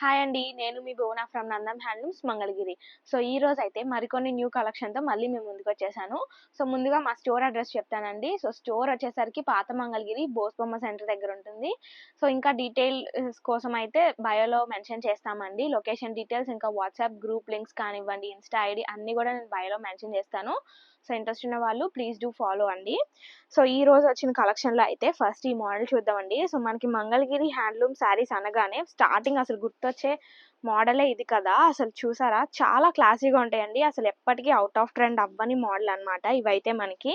Hi అండి నేను మీ Bona from Nandam handlooms Mangalagiri. So ఈ రోజు అయితే మరికొన్ని న్యూ కలెక్షన్తో మళ్ళీ మేము ముందుకు వచ్చేసాను. సో ముందుగా మా స్టోర్ అడ్రస్ చెప్తానండి. సో స్టోర్ వచ్చేసరికి పాత మంగళగిరి బోస్బొమ్మ సెంటర్ దగ్గర ఉంటుంది. సో ఇంకా డీటెయిల్స్ కోసం అయితే బయోలో మెన్షన్ చేస్తామండి. లొకేషన్ డీటెయిల్స్ ఇంకా వాట్సాప్ గ్రూప్ లింక్స్ కానివ్వండి ఇన్స్టా ఐడి అన్నీ కూడా నేను బయోలో మెన్షన్ చేస్తాను. సో ఇంట్రెస్ట్ ఉన్న వాళ్ళు ప్లీజ్ డూ ఫాలో అండి. సో ఈ రోజు వచ్చిన కలెక్షన్లో అయితే ఫస్ట్ ఈ మోడల్ చూద్దామండి. సో మనకి మంగళగిరి హ్యాండ్లూమ్ శారీస్ అనగానే స్టార్టింగ్ అసలు గుర్తు గుర్తొచ్చే మోడలే ఇది కదా. అసలు చూసారా? చాలా క్లాసీగా ఉంటాయండి. అసలు ఎప్పటికీ అవుట్ ఆఫ్ ట్రెండ్ అవ్వని మోడల్ అనమాట ఇవైతే మనకి.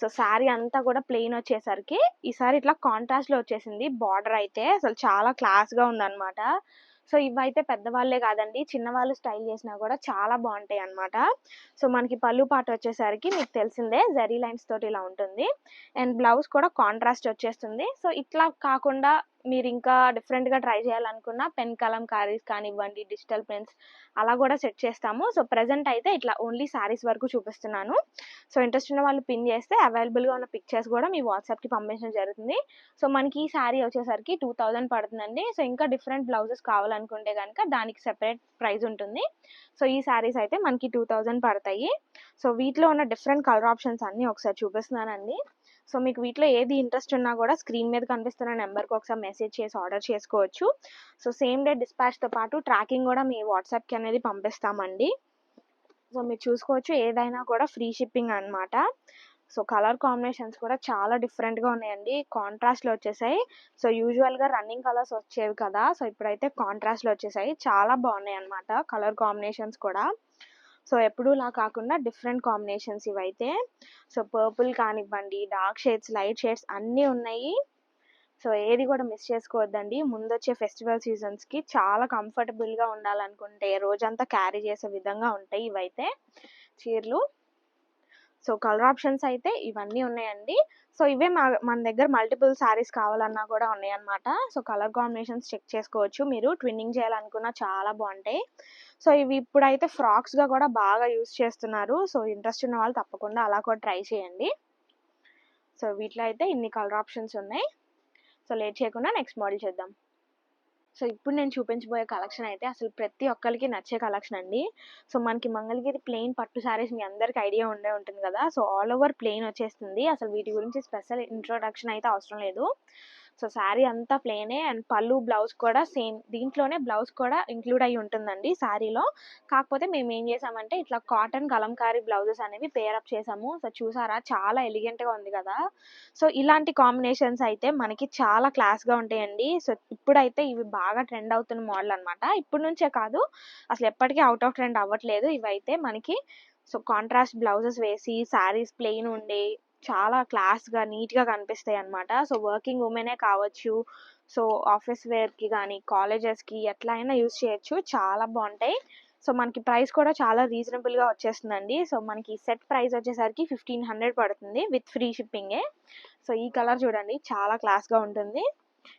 సో శారీ అంతా కూడా ప్లెయిన్ వచ్చేసరికి ఈసారి ఇట్లా కాంట్రాస్ట్లో వచ్చేసింది. బార్డర్ అయితే అసలు చాలా క్లాస్గా ఉందన్నమాట. సో ఇవైతే పెద్దవాళ్ళే కాదండి. చిన్నవాళ్ళు స్టైల్ చేసినా కూడా చాలా బాగుంటాయి అన్నమాట. సో మనకి పళ్ళు పాట వచ్చేసరికి మీకు తెలిసిందే జరీ లైన్స్ తోటి ఇలా ఉంటుంది. అండ్ బ్లౌజ్ కూడా కాంట్రాస్ట్ వచ్చేస్తుంది. సో ఇట్లా కాకుండా మీరు ఇంకా డిఫరెంట్గా ట్రై చేయాలనుకున్న పెన్ కలం కారీస్ కానివ్వండి డిజిటల్ పెన్స్ అలా కూడా సెట్ చేస్తాము. సో ప్రజెంట్ అయితే ఇట్లా ఓన్లీ శారీస్ వరకు చూపిస్తున్నాను. సో ఇంట్రెస్ట్ ఉన్న వాళ్ళు పిన్ చేస్తే అవైలబుల్గా ఉన్న పిక్చర్స్ కూడా మీ వాట్సాప్కి పంపించడం జరుగుతుంది. సో మనకి ఈ శారీ వచ్చేసరికి టూ థౌజండ్ పడుతుందండి. సో ఇంకా డిఫరెంట్ బ్లౌజెస్ కావాలనుకుంటే కనుక దానికి సెపరేట్ ప్రైస్ ఉంటుంది. సో ఈ శారీస్ అయితే మనకి టూ థౌజండ్ పడతాయి. సో వీటిలో ఉన్న డిఫరెంట్ కలర్ ఆప్షన్స్ అన్నీ ఒకసారి చూపిస్తున్నానండి. సో మీకు వీటిలో ఏది ఇంట్రెస్ట్ ఉన్నా కూడా స్క్రీన్ మీద కనిపిస్తున్న నెంబర్కి ఒకసారి మెసేజ్ చేసి ఆర్డర్ చేసుకోవచ్చు. సో సేమ్ డే డిస్పాచ్తో పాటు ట్రాకింగ్ కూడా మీ వాట్సాప్కి అనేది పంపిస్తామండి. సో మీరు చూసుకోవచ్చు ఏదైనా కూడా ఫ్రీ షిప్పింగ్ అనమాట సో కలర్ కాంబినేషన్స్ కూడా చాలా డిఫరెంట్గా ఉన్నాయండి. కాంట్రాస్ట్లో వచ్చేసాయి. సో యూజువల్గా రన్నింగ్ కలర్స్ వచ్చేవి కదా. సో ఇప్పుడైతే కాంట్రాస్ట్లో వచ్చేసాయి. చాలా బాగున్నాయి అన్నమాట కలర్ కాంబినేషన్స్ కూడా. సో ఎప్పుడూలా కాకుండా డిఫరెంట్ కాంబినేషన్స్ ఇవైతే. సో పర్పుల్ కానివ్వండి డార్క్ షేడ్స్ లైట్ షేడ్స్ అన్నీ ఉన్నాయి. సో ఏది కూడా మిస్ చేసుకోవద్దండి. ముందొచ్చే ఫెస్టివల్ సీజన్స్కి చాలా కంఫర్టబుల్గా ఉండాలనుకుంటే రోజంతా క్యారీ చేసే విధంగా ఉంటాయి ఇవైతే చీరలు. సో కలర్ ఆప్షన్స్ అయితే ఇవన్నీ ఉన్నాయండి. సో ఇవే మా మన దగ్గర మల్టిపుల్ శారీస్ కావాలన్నా కూడా ఉన్నాయన్నమాట. సో కలర్ కాంబినేషన్స్ చెక్ చేసుకోవచ్చు. మీరు ట్విన్నింగ్ చేయాలనుకున్నా చాలా బాగుంటాయి. సో ఇవి ఇప్పుడైతే ఫ్రాక్స్గా కూడా బాగా యూస్ చేస్తున్నారు. సో ఇంట్రెస్ట్ ఉన్న వాళ్ళు తప్పకుండా అలా కూడా ట్రై చేయండి. సో వీటిలో అయితే ఇన్ని కలర్ ఆప్షన్స్ ఉన్నాయి. సో లేట్ చేయకుండా నెక్స్ట్ మోడల్ చేద్దాం. సో ఇప్పుడు నేను చూపించబోయే కలెక్షన్ అయితే అసలు ప్రతి ఒక్కరికి నచ్చే కలెక్షన్ అండి. సో మనకి మంగళగిరి ప్లెయిన్ పట్టు శారీస్ మీ అందరికి ఐడియా ఉండే ఉంటుంది కదా. సో ఆల్ ఓవర్ ప్లెయిన్ వచ్చేస్తుంది. అసలు వీటి గురించి స్పెషల్ ఇంట్రొడక్షన్ అయితే అవసరం లేదు. సో శారీ అంతా ప్లేనే అండ్ పళ్ళు బ్లౌజ్ కూడా సేమ్. దీంట్లోనే బ్లౌజ్ కూడా ఇంక్లూడ్ అయి ఉంటుందండి శారీలో. కాకపోతే మేము ఏం చేసామంటే ఇట్లా కాటన్ కలంకారీ బ్లౌజెస్ అనేవి పేరప్ చేసాము. సో చూసారా? చాలా ఎలిగెంట్గా ఉంది కదా? సో ఇలాంటి కాంబినేషన్స్ అయితే మనకి చాలా క్లాస్గా ఉంటాయండి. సో ఇప్పుడైతే ఇవి బాగా ట్రెండ్ అవుతున్న మోడల్ అనమాట ఇప్పటి నుంచే కాదు అసలు ఎప్పటికీ అవుట్ ఆఫ్ ట్రెండ్ అవ్వట్లేదు. ఇవైతే మనకి సో కాంట్రాస్ట్ బ్లౌజెస్ వేసి శారీస్ ప్లెయిన్ ఉండి చాలా క్లాస్గా నీట్గా కనిపిస్తాయి అనమాట సో వర్కింగ్ ఉమెనే కావచ్చు సో ఆఫీస్ వేర్కి కానీ కాలేజెస్కి ఎట్లా అయినా యూస్ చేయొచ్చు. చాలా బాగుంటాయి. సో మనకి ప్రైస్ కూడా చాలా రీజనబుల్గా వచ్చేస్తుందండి. సో మనకి సెట్ ప్రైస్ వచ్చేసరికి ఫిఫ్టీన్ హండ్రెడ్ పడుతుంది విత్ ఫ్రీ షిప్పింగే. సో ఈ కలర్ చూడండి చాలా క్లాస్గా ఉంటుంది.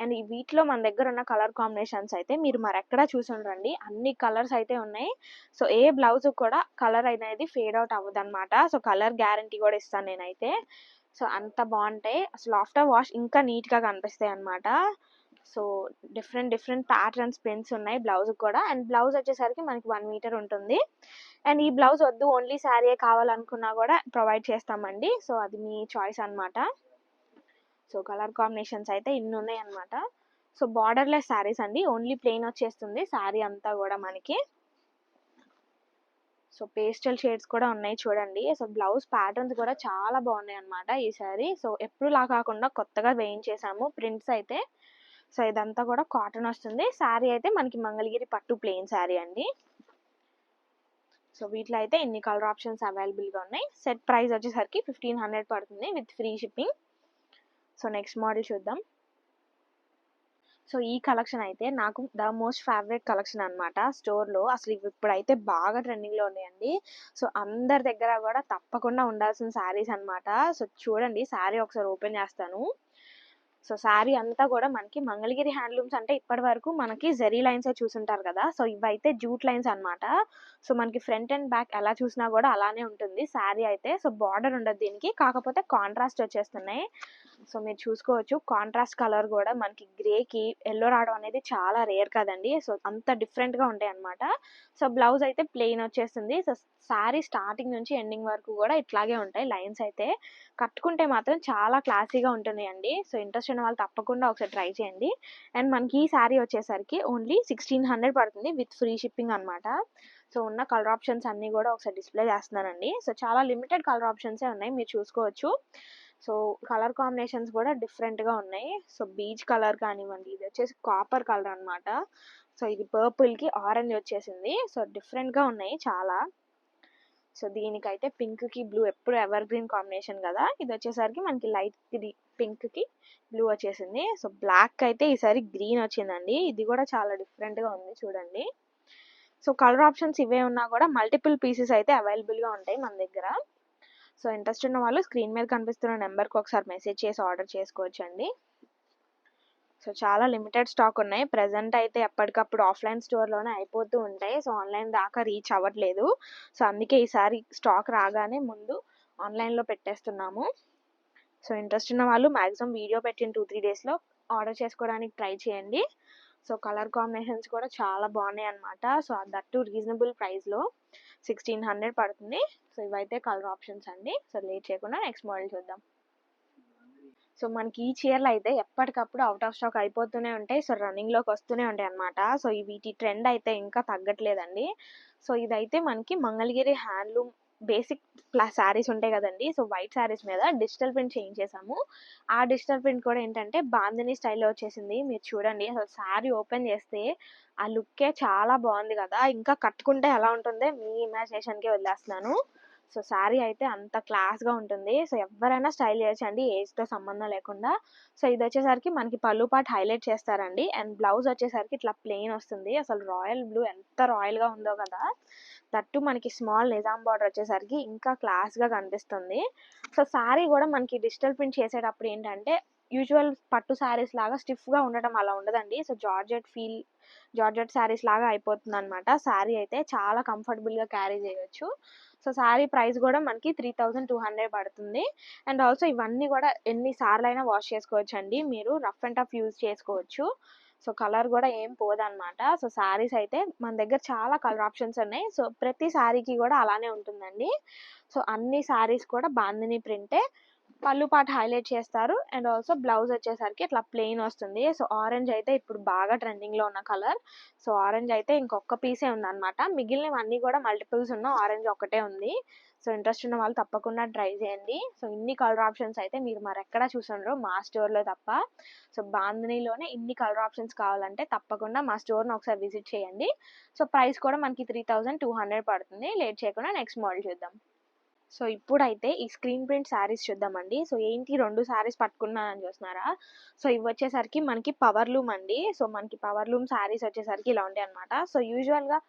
అండ్ ఈ వీటిలో మన దగ్గర ఉన్న కలర్ కాంబినేషన్స్ అయితే మీరు మరెక్కడా చూసి ఉండరండి. అన్ని కలర్స్ అయితే ఉన్నాయి. సో ఏ బ్లౌజ్ కూడా కలర్ అనేది ఫేడ్ అవుట్ అవ్వదు అనమాట సో కలర్ గ్యారంటీ కూడా ఇస్తాను నేనైతే. సో అంత బాగుంటాయి. అసలు ఆఫ్టర్ వాష్ ఇంకా నీట్గా కనిపిస్తాయి అనమాట so different different patterns prints ఉన్నాయి బ్లౌజ్ కూడా. అండ్ బ్లౌజ్ వచ్చేసరికి మనకి వన్ మీటర్ ఉంటుంది. అండ్ ఈ బ్లౌజ్ వద్దు ఓన్లీ శారీయే కావాలనుకున్నా కూడా ప్రొవైడ్ చేస్తామండి. సో అది మీ చాయిస్ అనమాట సో కలర్ కాంబినేషన్స్ అయితే ఇన్ని ఉన్నాయి అనమాట సో బార్డర్లెస్ శారీస్ అండి. ఓన్లీ ప్లెయిన్ వచ్చేస్తుంది. శారీ అంతా కూడా మనకి. సో పేస్టల్ షేడ్స్ కూడా ఉన్నాయి చూడండి. సో బ్లౌజ్ ప్యాటర్న్స్ కూడా చాలా బాగున్నాయి అనమాట ఈ శారీ. సో ఎప్పుడులా కాకుండా కొత్తగా వేయించేసాము. ప్రింట్స్ అయితే. సో ఇదంతా కూడా కాటన్ వస్తుంది. శారీ అయితే మనకి మంగళగిరి పట్టు ప్లెయిన్ శారీ అండి. సో వీటిలో అయితే ఇన్ని కలర్ ఆప్షన్స్ అవైలబుల్గా ఉన్నాయి. సెట్ ప్రైస్ వచ్చేసరికి ఫిఫ్టీన్ హండ్రెడ్ పడుతుంది with free shipping. So next model చూద్దాం. సో ఈ కలెక్షన్ అయితే నాకు ద మోస్ట్ ఫేవరెట్ కలెక్షన్ అనమాట స్టోర్లో. అసలు ఇప్పుడైతే బాగా ట్రెండింగ్లో ఉన్నాయండి. సో అందరి దగ్గర కూడా తప్పకుండా ఉండాల్సిన శారీస్ అనమాట సో చూడండి శారీ ఒకసారి ఓపెన్ చేస్తాను. సో శారీ అంతా కూడా మనకి మంగళగిరి హ్యాండ్లూమ్స్ అంటే ఇప్పటి వరకు మనకి జెరీ లైన్స్ చూసుంటారు కదా సో ఇవైతే జూట్ లైన్స్ అనమాట సో మనకి ఫ్రంట్ అండ్ బ్యాక్ ఎలా చూసినా కూడా అలానే ఉంటుంది శారీ అయితే. సో బార్డర్ ఉండదు దీనికి కాకపోతే కాంట్రాస్ట్ వచ్చేస్తున్నాయి. సో మీరు చూసుకోవచ్చు. కాంట్రాస్ట్ కలర్ కూడా మనకి గ్రేకి ఎల్లో రావడం అనేది చాలా రేర్ కదండి. సో అంత డిఫరెంట్గా ఉంటాయి అనమాట సో బ్లౌజ్ అయితే ప్లెయిన్ వచ్చేస్తుంది. సో శారీ స్టార్టింగ్ నుంచి ఎండింగ్ వరకు కూడా ఇట్లాగే ఉంటాయి లైన్స్ అయితే. కట్టుకుంటే మాత్రం చాలా క్లాసీగా ఉంటున్నాయండి సో ఇంట్రెస్ట్ ఉన్న వాళ్ళు తప్పకుండా ఒకసారి ట్రై చేయండి. అండ్ మనకి ఈ శారీ వచ్చేసరికి ఓన్లీ సిక్స్టీన్ హండ్రెడ్ పడుతుంది విత్ ఫ్రీ షిప్పింగ్ అనమాట సో ఉన్న కలర్ ఆప్షన్స్ అన్నీ కూడా ఒకసారి డిస్ప్లే చేస్తున్నానండి. సో చాలా లిమిటెడ్ కలర్ ఆప్షన్సే ఉన్నాయి. మీరు చూసుకోవచ్చు. సో కలర్ కాంబినేషన్స్ కూడా డిఫరెంట్గా ఉన్నాయి. సో బీచ్ కలర్ కానివ్వండి ఇది వచ్చేసి కాపర్ కలర్ అనమాట సో ఇది పర్పుల్కి ఆరెంజ్ వచ్చేసింది. సో డిఫరెంట్గా ఉన్నాయి చాలా. సో దీనికైతే పింక్కి బ్లూ ఎప్పుడు ఎవర్ గ్రీన్ కాంబినేషన్ కదా. ఇది వచ్చేసరికి మనకి లైట్ పింక్కి బ్లూ వచ్చేసింది. సో బ్లాక్ అయితే ఈసారి గ్రీన్ వచ్చిందండి. ఇది కూడా చాలా డిఫరెంట్గా ఉంది చూడండి. సో కలర్ ఆప్షన్స్ ఇవే ఉన్నా కూడా మల్టిపుల్ పీసెస్ అయితే అవైలబుల్గా ఉంటాయి మన దగ్గర. సో ఇంట్రెస్ట్ ఉన్న వాళ్ళు స్క్రీన్ మీద కనిపిస్తున్న నెంబర్కి ఒకసారి మెసేజ్ చేసి ఆర్డర్ చేసుకోవచ్చు అండి సో చాలా లిమిటెడ్ స్టాక్ ఉన్నాయి. ప్రజెంట్ అయితే ఎప్పటికప్పుడు ఆఫ్లైన్ స్టోర్లోనే అయిపోతూ ఉంటాయి. సో ఆన్లైన్ దాకా రీచ్ అవ్వట్లేదు. సో అందుకే ఈసారి స్టాక్ రాగానే ముందు ఆన్లైన్లో పెట్టేస్తున్నాము. సో ఇంట్రెస్ట్ ఉన్న వాళ్ళు మ్యాక్సిమం వీడియో పెట్టిన టూ త్రీ డేస్లో ఆర్డర్ చేసుకోవడానికి ట్రై చేయండి. సో కలర్ కాంబినేషన్స్ కూడా చాలా బాగున్నాయి అనమాట సో దట్టు రీజనబుల్ ప్రైస్లో. సిక్స్టీన్ హండ్రెడ్ పడుతుంది. సో ఇవైతే కలర్ ఆప్షన్స్ అండి. సో లేట్ చేయకుండా నెక్స్ట్ మోడల్ చూద్దాం. సో మనకి ఈ చీరలు అయితే ఎప్పటికప్పుడు అవుట్ ఆఫ్ స్టాక్ అయిపోతూనే ఉంటాయి. సో రన్నింగ్లోకి వస్తూనే ఉంటాయి అనమాట సో వీటి ట్రెండ్ అయితే ఇంకా తగ్గట్లేదండి. సో ఇదైతే మనకి Mangalagiri handloom basic plus saris ఉంటాయి కదండి. సో వైట్ శారీస్ మీద డిజిటల్ ప్రింట్ చేయించేసాము ఆ డిజిటల్ ప్రింట్ కూడా ఏంటంటే బాందిని స్టైల్లో వచ్చేసింది. మీరు చూడండి అసలు శారీ ఓపెన్ చేస్తే ఆ లుక్కే చాలా బాగుంది కదా. ఇంకా కట్టుకుంటే ఎలా ఉంటుందో మీ ఇమాజినేషన్కే వదిలేస్తున్నాను. సో శారీ అయితే అంత క్లాస్గా ఉంటుంది. సో ఎవరైనా స్టైల్ చేయొచ్చండి ఏజ్తో సంబంధం లేకుండా. సో ఇది వచ్చేసరికి మనకి పళ్ళు పాటు హైలైట్ చేస్తారండి. అండ్ బ్లౌజ్ వచ్చేసరికి ఇట్లా ప్లెయిన్ వస్తుంది. అసలు రాయల్ బ్లూ ఎంత రాయల్గా ఉందో కదా. దట్టు మనకి స్మాల్ నిజాం బార్డర్ వచ్చేసరికి ఇంకా క్లాస్గా కనిపిస్తుంది. సో శారీ కూడా మనకి డిజిటల్ ప్రింట్ చేసేటప్పుడు ఏంటంటే యూజువల్ పట్టు శారీస్ లాగా స్టిఫ్గా ఉండటం అలా ఉండదండి. So georgette feel georgette saris లాగా అయిపోతుంది అనమాట శారీ అయితే చాలా కంఫర్టబుల్గా క్యారీ చేయొచ్చు. సో శారీ ప్రైస్ కూడా మనకి త్రీ థౌజండ్ టూ హండ్రెడ్ పడుతుంది. అండ్ ఆల్సో ఇవన్నీ కూడా ఎన్ని సార్లు అయినా వాష్ చేసుకోవచ్చు అండి మీరు రఫ్ అండ్ టఫ్ యూజ్ చేసుకోవచ్చు. సో కలర్ కూడా ఏం పోదన్నమాట. సో శారీస్ అయితే మన దగ్గర చాలా కలర్ ఆప్షన్స్ ఉన్నాయి. సో ప్రతి శారీకి కూడా అలానే ఉంటుందండి. సో అన్ని శారీస్ కూడా బాందిని ప్రింటే పళ్ళు పాటు హైలైట్ చేస్తారు. అండ్ ఆల్సో బ్లౌజ్ వచ్చేసరికి ఇట్లా ప్లెయిన్ వస్తుంది. సో ఆరెంజ్ అయితే ఇప్పుడు బాగా ట్రెండింగ్లో ఉన్న కలర్ సో ఆరెంజ్ అయితే ఇంకొక పీసే ఉందన్నమాట. మిగిలినవన్నీ కూడా మల్టిపుల్స్ ఉన్న ఆరెంజ్ ఒకటే ఉంది. సో ఇంట్రెస్ట్ ఉన్న వాళ్ళు తప్పకుండా ట్రై చేయండి. సో ఇన్ని కలర్ ఆప్షన్స్ అయితే మీరు మరెక్కడ ఎక్కడ చూసుండ్రు? మా స్టోర్లో తప్ప. సో బాంధనీలోనే ఇన్ని కలర్ ఆప్షన్స్ కావాలంటే తప్పకుండా మా స్టోర్ని ఒకసారి విజిట్ చేయండి. సో ప్రైస్ కూడా మనకి త్రీ థౌజండ్ టూ హండ్రెడ్ పడుతుంది. లేట్ చేయకుండా నెక్స్ట్ మోడల్ చూద్దాం. సో ఇప్పుడైతే ఈ స్క్రీన్ ప్రింట్ శారీస్ చూద్దామండి. సో ఏంటి రెండు శారీస్ పట్టుకున్నానని చూస్తున్నారా? సో ఇవి వచ్చేసరికి మనకి పవర్ లూమ్ అండి. సో మనకి పవర్ లూమ్ శారీస్ వచ్చేసరికి ఇలా ఉంటాయి అనమాట సో యూజువల్గా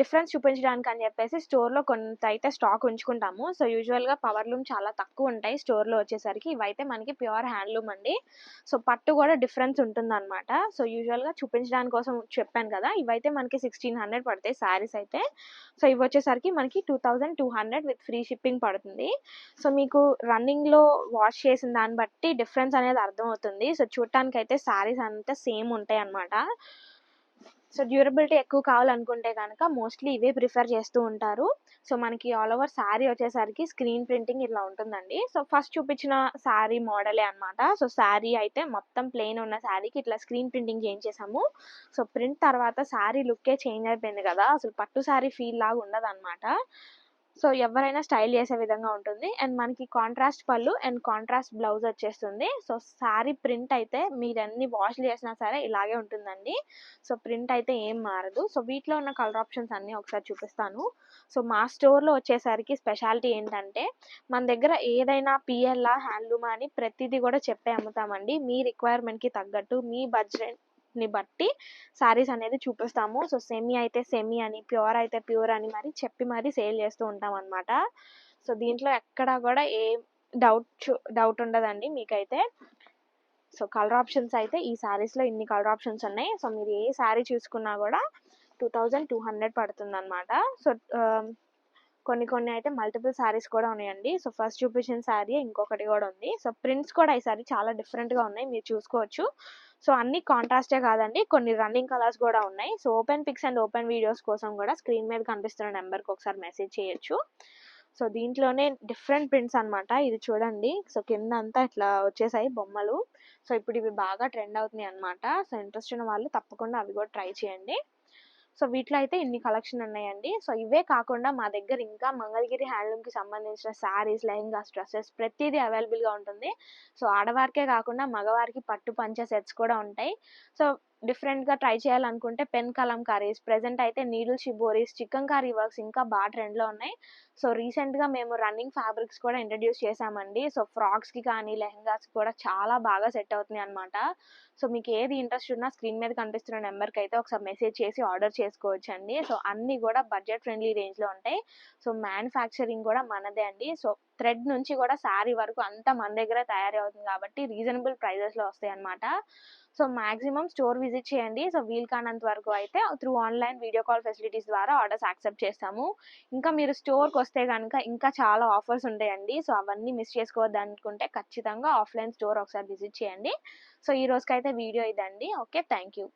డిఫరెన్స్ చూపించడానికి అని చెప్పేసి స్టోర్లో కొంత అయితే స్టాక్ ఉంచుకుంటాము. సో యూజువల్గా పవర్ లూమ్ చాలా తక్కువ ఉంటాయి స్టోర్లో వచ్చేసరికి. ఇవైతే మనకి ప్యూర్ హ్యాండ్లూమ్ అండి. సో పట్టు కూడా డిఫరెన్స్ ఉంటుందన్నమాట. సో యూజువల్గా చూపించడానికి కోసం చెప్పాను కదా ఇవైతే మనకి సిక్స్టీన్ హండ్రెడ్ పడతాయి శారీస్ అయితే. సో ఇవి వచ్చేసరికి మనకి two thousand two hundred with free shipping పడుతుంది. సో మీకు రన్నింగ్లో వాష్ చేసిన దాన్ని బట్టి డిఫరెన్స్ అనేది అర్థమవుతుంది. సో చూడటానికి అయితే శారీస్ అంతా సేమ్ ఉంటాయి అన్నమాట సో డ్యూరబిలిటీ ఎక్కువ కావాలనుకుంటే కనుక మోస్ట్లీ ఇవే ప్రిఫర్ చేస్తూ ఉంటారు. సో మనకి ఆల్ ఓవర్ శారీ వచ్చేసరికి స్క్రీన్ ప్రింటింగ్ ఇట్లా ఉంటుందండి. సో ఫస్ట్ చూపించిన శారీ మోడలే అనమాట సో శారీ అయితే మొత్తం ప్లెయిన్ ఉన్న శారీకి ఇట్లా స్క్రీన్ ప్రింటింగ్ చేయించేసాము. సో ప్రింట్ తర్వాత శారీ లుక్కే చేంజ్ అయిపోయింది కదా. అసలు పట్టు శారీ ఫీల్ లాగా ఉండదు అనమాట సో ఎవరైనా స్టైల్ చేసే విధంగా ఉంటుంది. అండ్ మనకి కాంట్రాస్ట్ పళ్ళు అండ్ కాంట్రాస్ట్ బ్లౌజ్ వచ్చేస్తుంది. సో శారీ ప్రింట్ అయితే మీరు అన్ని వాష్ చేసినా సరే ఇలాగే ఉంటుందండి. సో ప్రింట్ అయితే ఏం మారదు. సో వీటిలో ఉన్న కలర్ ఆప్షన్స్ అన్నీ ఒకసారి చూపిస్తాను. సో మా స్టోర్లో వచ్చేసరికి స్పెషాలిటీ ఏంటంటే మన దగ్గర ఏదైనా పిఎల్ఆ హ్యాండ్లూమ్ అని ప్రతిదీ కూడా చెప్పే అమ్ముతామండి. మీ రిక్వైర్మెంట్కి తగ్గట్టు మీ బడ్జెట్ ని బట్టి శారీస్ అనేది చూపిస్తాము. సో సెమీ అయితే సెమీ అని ప్యూర్ అయితే ప్యూర్ అని మరి చెప్పి మరి సేల్ చేస్తూ ఉంటాం అనమాట సో దీంట్లో ఎక్కడా కూడా ఏ డౌట్ డౌట్ ఉండదండి మీకైతే. సో కలర్ ఆప్షన్స్ అయితే ఈ శారీస్లో ఇన్ని కలర్ ఆప్షన్స్ ఉన్నాయి. సో మీరు ఏ శారీ చూసుకున్నా కూడా టూ థౌజండ్ టూ హండ్రెడ్ పడుతుంది అనమాట సో కొన్ని కొన్ని అయితే మల్టిపుల్ శారీస్ కూడా ఉన్నాయండి. సో ఫస్ట్ చూపించిన శారీ ఇంకొకటి కూడా ఉంది. సో ప్రింట్స్ కూడా ఈసారి చాలా డిఫరెంట్గా ఉన్నాయి. మీరు చూసుకోవచ్చు. సో అన్ని కాంట్రాస్టే కాదండి. కొన్ని రన్నింగ్ కలర్స్ కూడా ఉన్నాయి. So open pics and open videos కోసం కూడా స్క్రీన్ మీద కనిపిస్తున్న నెంబర్కి ఒకసారి మెసేజ్ చేయొచ్చు. సో దీంట్లోనే డిఫరెంట్ ప్రింట్స్ అన్నమాట. ఇది చూడండి. సో కింద అంతా ఇట్లా వచ్చేసాయి బొమ్మలు. సో ఇప్పుడు ఇవి బాగా ట్రెండ్ అవుతున్నాయి అనమాట సో ఇంట్రెస్ట్ ఉన్న వాళ్ళు తప్పకుండా అవి కూడా ట్రై చేయండి. సో వీటిలో అయితే ఇన్ని కలెక్షన్ ఉన్నాయండి. సో ఇవే కాకుండా మా దగ్గర ఇంకా మంగళగిరి హ్యాండ్లూమ్కి సంబంధించిన శారీస్ లెహంగాస్ డ్రెస్సెస్ ప్రతిదీ అవైలబుల్గా ఉంటుంది. సో ఆడవారికే కాకుండా మగవారికి పట్టు పంచ సెట్స్ కూడా ఉంటాయి. సో డిఫరెంట్గా ట్రై చేయాలనుకుంటే పెన్ కలంకారీస్ ప్రజెంట్ అయితే needle shiboris chikankari works ఇంకా బాగా ట్రెండ్లో ఉన్నాయి. సో రీసెంట్గా మేము రన్నింగ్ ఫ్యాబ్రిక్స్ కూడా ఇంట్రడ్యూస్ చేసామండి సో ఫ్రాక్స్కి కానీ లెహంగాస్ కూడా చాలా బాగా సెట్ అవుతున్నాయి అనమాట సో మీకు ఏది ఇంట్రెస్ట్ ఉన్నా స్క్రీన్ మీద కనిపిస్తున్న నెంబర్కి అయితే ఒకసారి మెసేజ్ చేసి ఆర్డర్ చేసుకోవచ్చు అండి సో అన్నీ కూడా బడ్జెట్ ఫ్రెండ్లీ రేంజ్లో ఉంటాయి. సో మ్యానుఫ్యాక్చరింగ్ కూడా మనదే అండి. సో థ్రెడ్ నుంచి కూడా శారీ వరకు అంతా మన దగ్గర తయారీ అవుతుంది కాబట్టి రీజనబుల్ ప్రైజెస్లో వస్తాయి అనమాట సో మాక్సిమం స్టోర్ విజిట్ చేయండి. సో వీల్ కానంత వరకు అయితే through online video call facilities ద్వారా ఆర్డర్స్ యాక్సెప్ట్ చేస్తాము. ఇంకా మీరు స్టోర్కి వస్తే కనుక ఇంకా చాలా ఆఫర్స్ ఉంటాయండి. సో అవన్నీ మిస్ చేసుకోవద్దు అనుకుంటే ఖచ్చితంగా ఆఫ్లైన్ స్టోర్ ఒకసారి విజిట్ చేయండి. సో ఈ రోజుకైతే వీడియో ఇదండి. Okay thank you